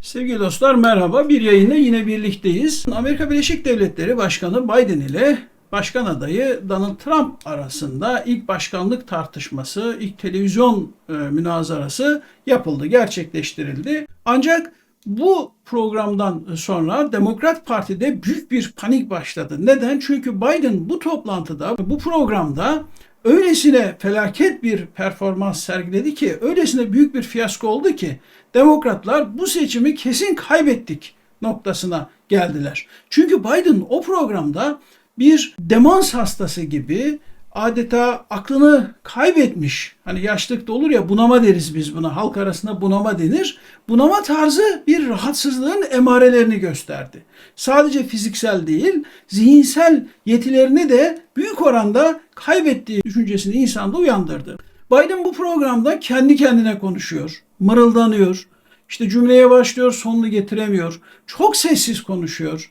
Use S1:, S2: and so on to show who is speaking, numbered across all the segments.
S1: Sevgili dostlar merhaba. Bir yayında yine birlikteyiz. Amerika Birleşik Devletleri Başkanı Biden ile Başkan adayı Donald Trump arasında ilk başkanlık tartışması, ilk televizyon e, münazarası yapıldı, gerçekleştirildi. Ancak bu programdan sonra Demokrat Parti'de büyük bir panik başladı. Neden? Çünkü Biden bu toplantıda, bu programda öylesine felaket bir performans sergiledi ki, öylesine büyük bir fiyasko oldu ki demokratlar bu seçimi kesin kaybettik noktasına geldiler. Çünkü Biden o programda bir demans hastası gibi adeta aklını kaybetmiş. Hani yaşlıkta olur ya bunama deriz biz buna. Halk arasında bunama denir. Bunama tarzı bir rahatsızlığın emarelerini gösterdi. Sadece fiziksel değil, zihinsel yetilerini de büyük oranda kaybettiği düşüncesini insanda uyandırdı. Biden bu programda kendi kendine konuşuyor, mırıldanıyor. İşte cümleye başlıyor, sonunu getiremiyor. Çok sessiz konuşuyor.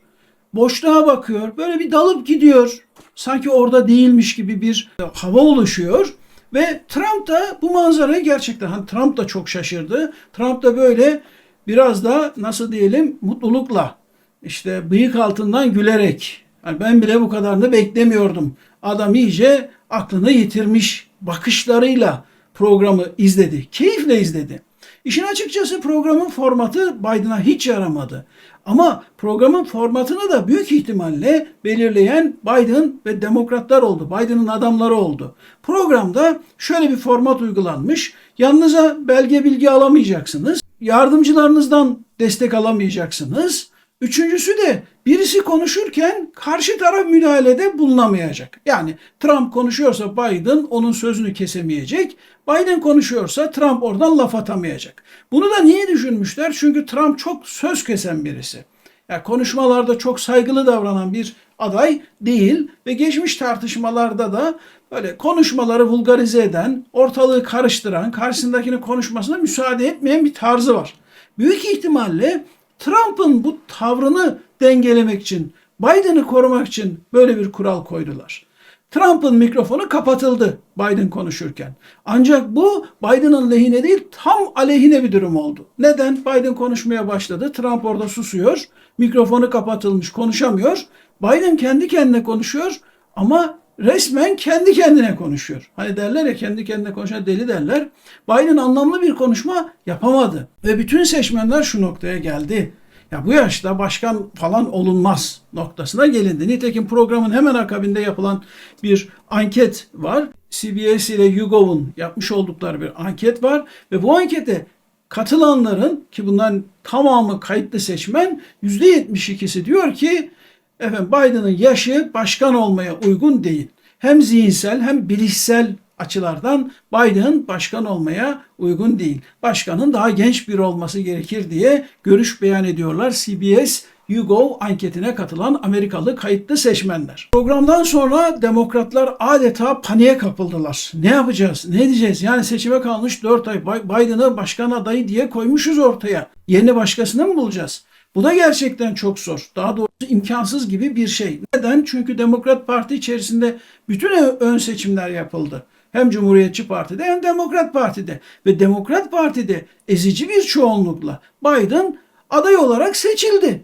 S1: Boşluğa bakıyor. Böyle bir dalıp gidiyor. Sanki orada değilmiş gibi bir hava oluşuyor. Ve Trump da bu manzarayı gerçekten hani Trump da çok şaşırdı. Trump da böyle biraz da nasıl diyelim mutlulukla işte bıyık altından gülerek yani ben bile bu kadarını beklemiyordum. Adam iyice aklını yitirmiş bakışlarıyla programı izledi. Keyifle izledi. İşin açıkçası programın formatı Biden'a hiç yaramadı. Ama programın formatını da büyük ihtimalle belirleyen Biden ve demokratlar oldu. Biden'ın adamları oldu. Programda şöyle bir format uygulanmış. Yanınıza belge bilgi alamayacaksınız. Yardımcılarınızdan destek alamayacaksınız. Üçüncüsü de birisi konuşurken karşı taraf müdahalede bulunamayacak. Yani Trump konuşuyorsa Biden onun sözünü kesemeyecek. Biden konuşuyorsa Trump oradan laf atamayacak. Bunu da niye düşünmüşler? Çünkü Trump çok söz kesen birisi. Yani konuşmalarda çok saygılı davranan bir aday değil ve geçmiş tartışmalarda da böyle konuşmaları vulgarize eden, ortalığı karıştıran, karşısındakinin konuşmasına müsaade etmeyen bir tarzı var. Büyük ihtimalle Trump'ın bu tavrını dengelemek için, Biden'ı korumak için böyle bir kural koydular. Trump'ın mikrofonu kapatıldı Biden konuşurken. Ancak bu Biden'ın lehine değil tam aleyhine bir durum oldu. Neden? Biden konuşmaya başladı. Trump orada susuyor. Mikrofonu kapatılmış konuşamıyor. Biden kendi kendine konuşuyor ama resmen kendi kendine konuşuyor. Hani derler ya kendi kendine konuşan deli derler. Biden anlamlı bir konuşma yapamadı. Ve bütün seçmenler şu noktaya geldi. Ya bu yaşta başkan falan olunmaz noktasına gelindi. Nitekim programın hemen akabinde yapılan bir anket var. CBS ile YouGov'un yapmış oldukları bir anket var ve bu ankete katılanların ki bunların tamamı kayıtlı seçmen %72'si diyor ki efendim Biden'ın yaşı başkan olmaya uygun değil. Hem zihinsel hem bilişsel açılardan Biden başkan olmaya uygun değil. Başkanın daha genç biri olması gerekir diye görüş beyan ediyorlar CBS YouGov anketine katılan Amerikalı kayıtlı seçmenler. Programdan sonra demokratlar adeta paniğe kapıldılar. Ne yapacağız? Ne edeceğiz? Yani seçime kalmış 4 ay Biden'ı başkan adayı diye koymuşuz ortaya. Yeni başkasını mı bulacağız? Bu da gerçekten çok zor. Daha doğrusu imkansız gibi bir şey. Neden? Çünkü Demokrat Parti içerisinde bütün ön seçimler yapıldı. Hem Cumhuriyetçi Parti'de hem Demokrat Parti'de. Ve Demokrat Parti'de ezici bir çoğunlukla Biden aday olarak seçildi.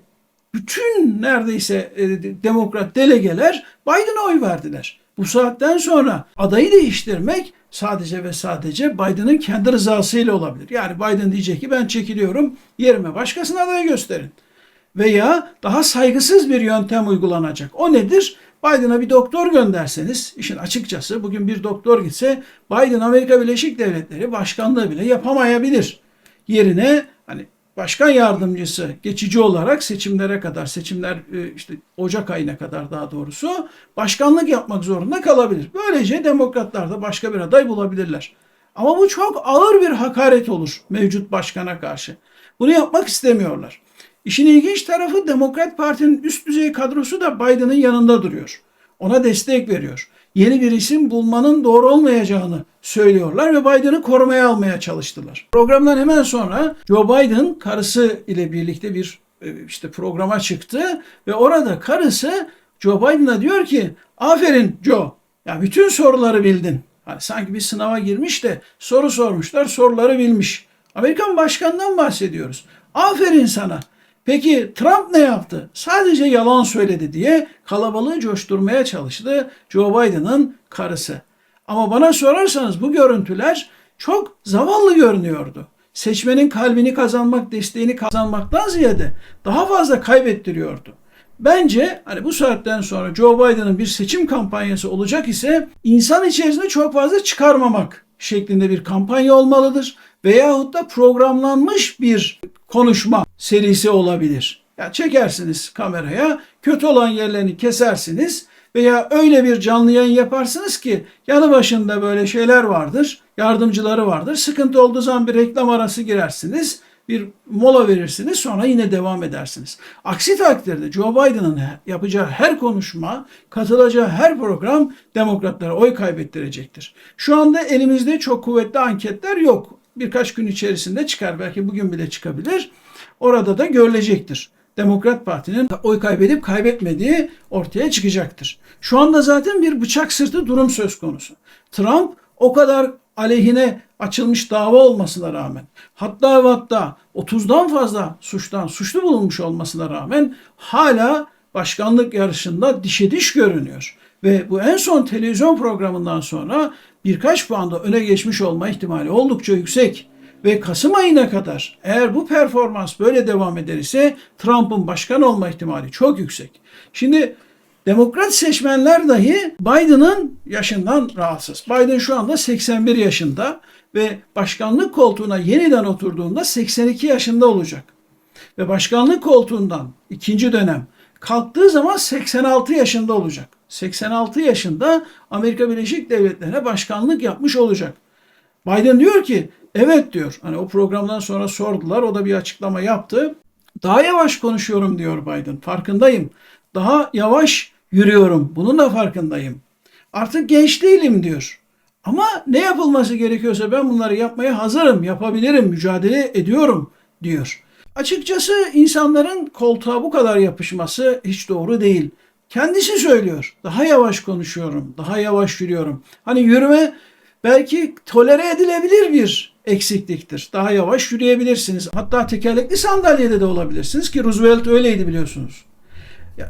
S1: Bütün neredeyse e, demokrat delegeler Biden'a oy verdiler. Bu saatten sonra adayı değiştirmek sadece ve sadece Biden'ın kendi rızasıyla olabilir. Yani Biden diyecek ki ben çekiliyorum yerime başkasına adayı gösterin. Veya daha saygısız bir yöntem uygulanacak. O nedir? Biden'a bir doktor gönderseniz, işin açıkçası bugün bir doktor gitse Biden Amerika Birleşik Devletleri başkanlığı bile yapamayabilir. Yerine hani başkan yardımcısı geçici olarak seçimlere kadar, seçimler e, işte Ocak ayına kadar daha doğrusu başkanlık yapmak zorunda kalabilir. Böylece demokratlar da başka bir aday bulabilirler. Ama bu çok ağır bir hakaret olur mevcut başkana karşı. Bunu yapmak istemiyorlar. İşin ilginç tarafı Demokrat Parti'nin üst düzey kadrosu da Biden'ın yanında duruyor. Ona destek veriyor. Yeni bir isim bulmanın doğru olmayacağını söylüyorlar ve Biden'ı korumaya almaya çalıştılar. Programdan hemen sonra Joe Biden karısı ile birlikte bir e, işte programa çıktı ve orada karısı Joe Biden'a diyor ki aferin Joe ya bütün soruları bildin. Hani sanki bir sınava girmiş de soru sormuşlar soruları bilmiş. Amerikan başkanından bahsediyoruz. Aferin sana. Peki Trump ne yaptı? Sadece yalan söyledi diye kalabalığı coşturmaya çalıştı Joe Biden'ın karısı. Ama bana sorarsanız bu görüntüler çok zavallı görünüyordu. Seçmenin kalbini kazanmak, desteğini kazanmaktan ziyade daha fazla kaybettiriyordu. Bence hani bu saatten sonra Joe Biden'ın bir seçim kampanyası olacak ise insan içerisinde çok fazla çıkarmamak şeklinde bir kampanya olmalıdır. Veyahut da programlanmış bir konuşma serisi olabilir. Ya çekersiniz kameraya, kötü olan yerlerini kesersiniz veya öyle bir canlı yayın yaparsınız ki yanı başında böyle şeyler vardır, yardımcıları vardır. Sıkıntı olduğu zaman bir reklam arası girersiniz, bir mola verirsiniz sonra yine devam edersiniz. Aksi takdirde Joe Biden'ın yapacağı her konuşma, katılacağı her program demokratlara oy kaybettirecektir. Şu anda elimizde çok kuvvetli anketler yok. Birkaç gün içerisinde çıkar, belki bugün bile çıkabilir. Orada da görülecektir. Demokrat Parti'nin oy kaybedip kaybetmediği ortaya çıkacaktır. Şu anda zaten bir bıçak sırtı durum söz konusu. Trump o kadar aleyhine açılmış dava olmasına rağmen hatta ve hatta 30'dan fazla suçtan suçlu bulunmuş olmasına rağmen hala başkanlık yarışında dişe diş görünüyor. Ve bu en son televizyon programından sonra birkaç puanda öne geçmiş olma ihtimali oldukça yüksek. Ve Kasım ayına kadar eğer bu performans böyle devam eder ise Trump'ın başkan olma ihtimali çok yüksek. Şimdi Demokrat seçmenler dahi Biden'ın yaşından rahatsız. Biden şu anda 81 yaşında ve başkanlık koltuğuna yeniden oturduğunda 82 yaşında olacak. Ve başkanlık koltuğundan ikinci dönem kalktığı zaman 86 yaşında olacak. 86 yaşında Amerika Birleşik Devletleri'ne başkanlık yapmış olacak. Biden diyor ki evet diyor. Hani o programdan sonra sordular o da bir açıklama yaptı. Daha yavaş konuşuyorum diyor Biden. Farkındayım. Daha yavaş yürüyorum. Bunun da farkındayım. Artık genç değilim diyor. Ama ne yapılması gerekiyorsa ben bunları yapmaya hazırım, yapabilirim, mücadele ediyorum diyor. Açıkçası insanların koltuğa bu kadar yapışması hiç doğru değil. Kendisi söylüyor. Daha yavaş konuşuyorum, daha yavaş yürüyorum. Hani yürüme belki tolere edilebilir bir eksikliktir. Daha yavaş yürüyebilirsiniz. Hatta tekerlekli sandalyede de olabilirsiniz ki Roosevelt öyleydi biliyorsunuz.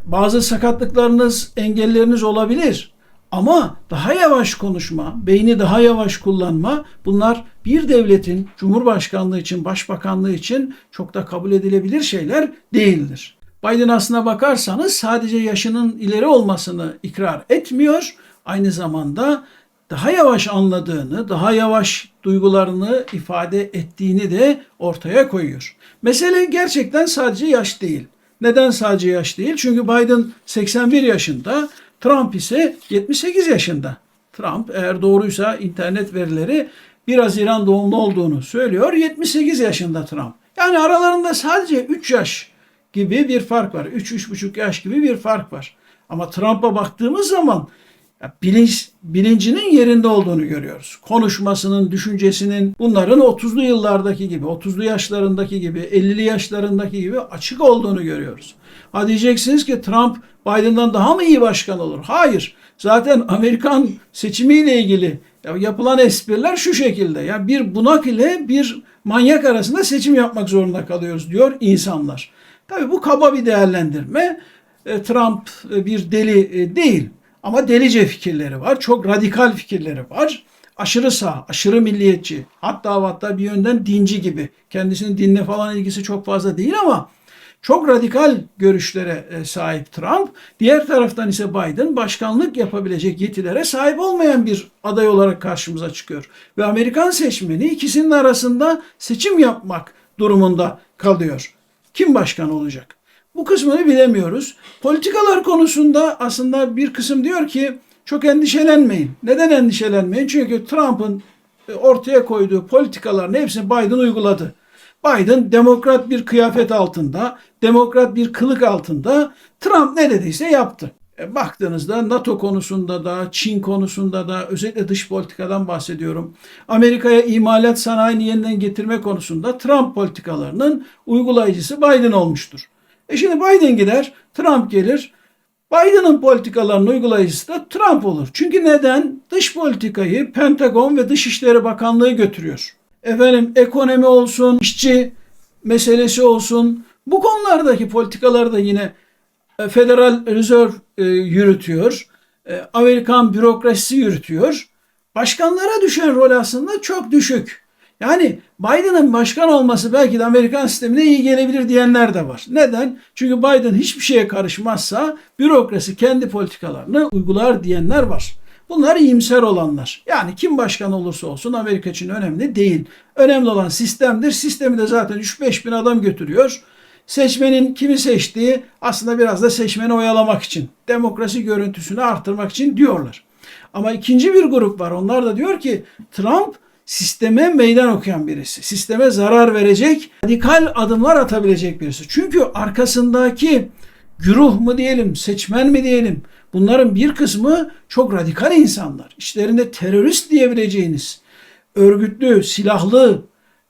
S1: Bazı sakatlıklarınız, engelleriniz olabilir. Ama daha yavaş konuşma, beyni daha yavaş kullanma bunlar bir devletin cumhurbaşkanlığı için, başbakanlığı için çok da kabul edilebilir şeyler değildir. Biden aslına bakarsanız sadece yaşının ileri olmasını ikrar etmiyor, aynı zamanda daha yavaş anladığını, daha yavaş duygularını ifade ettiğini de ortaya koyuyor. Mesele gerçekten sadece yaş değil. Neden sadece yaş değil? Çünkü Biden 81 yaşında, Trump ise 78 yaşında. Trump eğer doğruysa internet verileri 1 Haziran doğumlu olduğunu söylüyor. 78 yaşında Trump. Yani aralarında sadece 3 yaş gibi bir fark var. 3-3,5 yaş gibi bir fark var. Ama Trump'a baktığımız zaman bilinç, bilincinin yerinde olduğunu görüyoruz. Konuşmasının, düşüncesinin bunların 30'lu yıllardaki gibi, 30'lu yaşlarındaki gibi, 50'li yaşlarındaki gibi açık olduğunu görüyoruz. Ha diyeceksiniz ki Trump Biden'dan daha mı iyi başkan olur? Hayır. Zaten Amerikan seçimiyle ilgili yapılan espriler şu şekilde. Ya bir bunak ile bir manyak arasında seçim yapmak zorunda kalıyoruz diyor insanlar. Tabii bu kaba bir değerlendirme. E, Trump e, bir deli e, değil. Ama delice fikirleri var. Çok radikal fikirleri var. Aşırı sağ, aşırı milliyetçi. Hatta hatta bir yönden dinci gibi. Kendisinin dinle falan ilgisi çok fazla değil ama çok radikal görüşlere e, sahip Trump. Diğer taraftan ise Biden başkanlık yapabilecek yetilere sahip olmayan bir aday olarak karşımıza çıkıyor. Ve Amerikan seçmeni ikisinin arasında seçim yapmak durumunda kalıyor. Kim başkan olacak? Bu kısmını bilemiyoruz. Politikalar konusunda aslında bir kısım diyor ki çok endişelenmeyin. Neden endişelenmeyin? Çünkü Trump'ın e, ortaya koyduğu politikaların hepsini Biden uyguladı. Biden demokrat bir kıyafet altında, demokrat bir kılık altında Trump ne dediyse yaptı. E, baktığınızda NATO konusunda da, Çin konusunda da, özellikle dış politikadan bahsediyorum. Amerika'ya imalat sanayini yeniden getirme konusunda Trump politikalarının uygulayıcısı Biden olmuştur. E şimdi Biden gider, Trump gelir. Biden'ın politikalarının uygulayıcısı da Trump olur. Çünkü neden? Dış politikayı Pentagon ve Dışişleri Bakanlığı götürüyor. Efendim ekonomi olsun, işçi meselesi olsun. Bu konulardaki politikaları da yine e, Federal Reserve e, yürütüyor. E, Amerikan bürokrasisi yürütüyor. Başkanlara düşen rol aslında çok düşük. Yani Biden'ın başkan olması belki de Amerikan sistemine iyi gelebilir diyenler de var. Neden? Çünkü Biden hiçbir şeye karışmazsa bürokrasi kendi politikalarını uygular diyenler var. Bunlar iyimser olanlar. Yani kim başkan olursa olsun Amerika için önemli değil. Önemli olan sistemdir. Sistemi de zaten 3-5 bin adam götürüyor. Seçmenin kimi seçtiği aslında biraz da seçmeni oyalamak için, demokrasi görüntüsünü artırmak için diyorlar. Ama ikinci bir grup var. Onlar da diyor ki Trump sisteme meydan okuyan birisi. Sisteme zarar verecek, radikal adımlar atabilecek birisi. Çünkü arkasındaki güruh mu diyelim, seçmen mi diyelim, bunların bir kısmı çok radikal insanlar. İşlerinde terörist diyebileceğiniz, örgütlü, silahlı,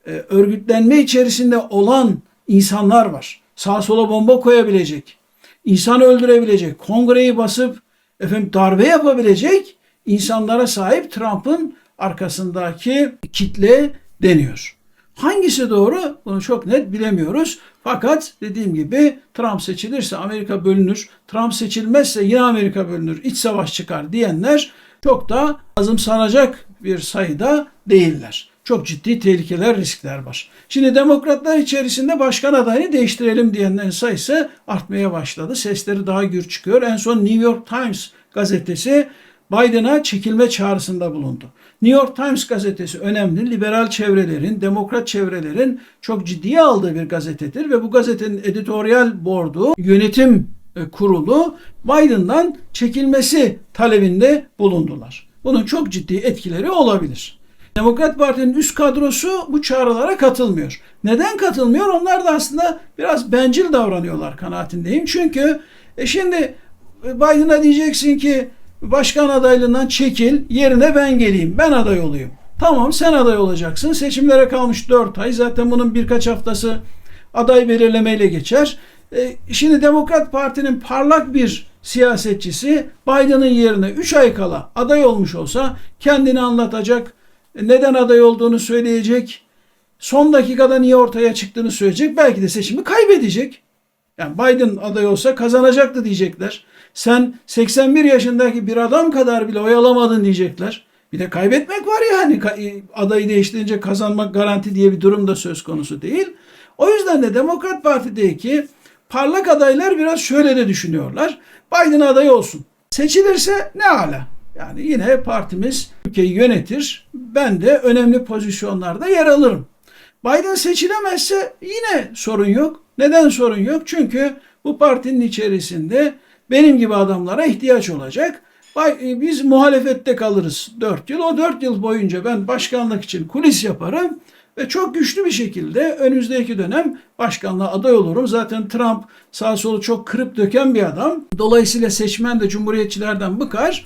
S1: e, örgütlenme içerisinde olan insanlar var. Sağa sola bomba koyabilecek, insan öldürebilecek, kongreyi basıp efendim darbe yapabilecek insanlara sahip Trump'ın arkasındaki kitle deniyor. Hangisi doğru? Bunu çok net bilemiyoruz. Fakat dediğim gibi Trump seçilirse Amerika bölünür. Trump seçilmezse yine Amerika bölünür. İç savaş çıkar diyenler çok da azımsanacak bir sayıda değiller. Çok ciddi tehlikeler, riskler var. Şimdi demokratlar içerisinde başkan adayını değiştirelim diyenlerin sayısı artmaya başladı. Sesleri daha gür çıkıyor. En son New York Times gazetesi Biden'a çekilme çağrısında bulundu. New York Times gazetesi önemli. Liberal çevrelerin, demokrat çevrelerin çok ciddiye aldığı bir gazetedir ve bu gazetenin editoryal board'u, yönetim e, kurulu Biden'dan çekilmesi talebinde bulundular. Bunun çok ciddi etkileri olabilir. Demokrat Parti'nin üst kadrosu bu çağrılara katılmıyor. Neden katılmıyor? Onlar da aslında biraz bencil davranıyorlar kanaatindeyim. Çünkü e şimdi Biden'a diyeceksin ki başkan adaylığından çekil, yerine ben geleyim, ben aday olayım. Tamam sen aday olacaksın. Seçimlere kalmış 4 ay. Zaten bunun birkaç haftası aday belirlemeyle geçer. E, şimdi Demokrat Parti'nin parlak bir siyasetçisi Biden'ın yerine 3 ay kala aday olmuş olsa kendini anlatacak, neden aday olduğunu söyleyecek, son dakikada niye ortaya çıktığını söyleyecek, belki de seçimi kaybedecek. Yani Biden aday olsa kazanacaktı diyecekler. Sen 81 yaşındaki bir adam kadar bile oy alamadın diyecekler. Bir de kaybetmek var ya hani adayı değiştirince kazanmak garanti diye bir durum da söz konusu değil. O yüzden de Demokrat Parti'deki parlak adaylar biraz şöyle de düşünüyorlar. Biden adayı olsun. Seçilirse ne ala. Yani yine partimiz ülkeyi yönetir. Ben de önemli pozisyonlarda yer alırım. Biden seçilemezse yine sorun yok. Neden sorun yok? Çünkü bu partinin içerisinde benim gibi adamlara ihtiyaç olacak. Biz muhalefette kalırız 4 yıl. O 4 yıl boyunca ben başkanlık için kulis yaparım ve çok güçlü bir şekilde önümüzdeki dönem başkanlığa aday olurum. Zaten Trump sağ solu çok kırıp döken bir adam. Dolayısıyla seçmen de cumhuriyetçilerden bıkar.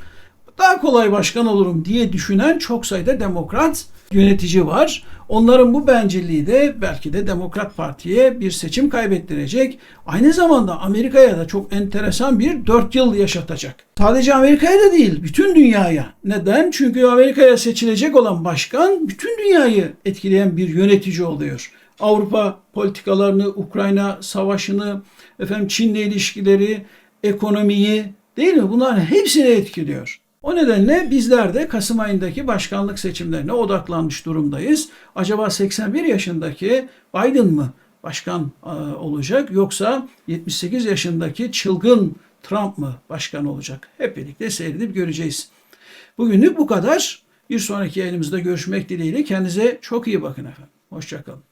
S1: Daha kolay başkan olurum diye düşünen çok sayıda demokrat yönetici var. Onların bu bencilliği de belki de Demokrat Parti'ye bir seçim kaybettirecek. Aynı zamanda Amerika'ya da çok enteresan bir 4 yıl yaşatacak. Sadece Amerika'ya da değil, bütün dünyaya. Neden? Çünkü Amerika'ya seçilecek olan başkan bütün dünyayı etkileyen bir yönetici oluyor. Avrupa politikalarını, Ukrayna savaşını, efendim Çin'le ilişkileri, ekonomiyi değil mi? Bunların hepsini etkiliyor. O nedenle bizler de Kasım ayındaki başkanlık seçimlerine odaklanmış durumdayız. Acaba 81 yaşındaki Biden mı başkan e, olacak yoksa 78 yaşındaki çılgın Trump mı başkan olacak? Hep birlikte seyredip göreceğiz. Bugünlük bu kadar. Bir sonraki yayınımızda görüşmek dileğiyle kendinize çok iyi bakın efendim. Hoşçakalın.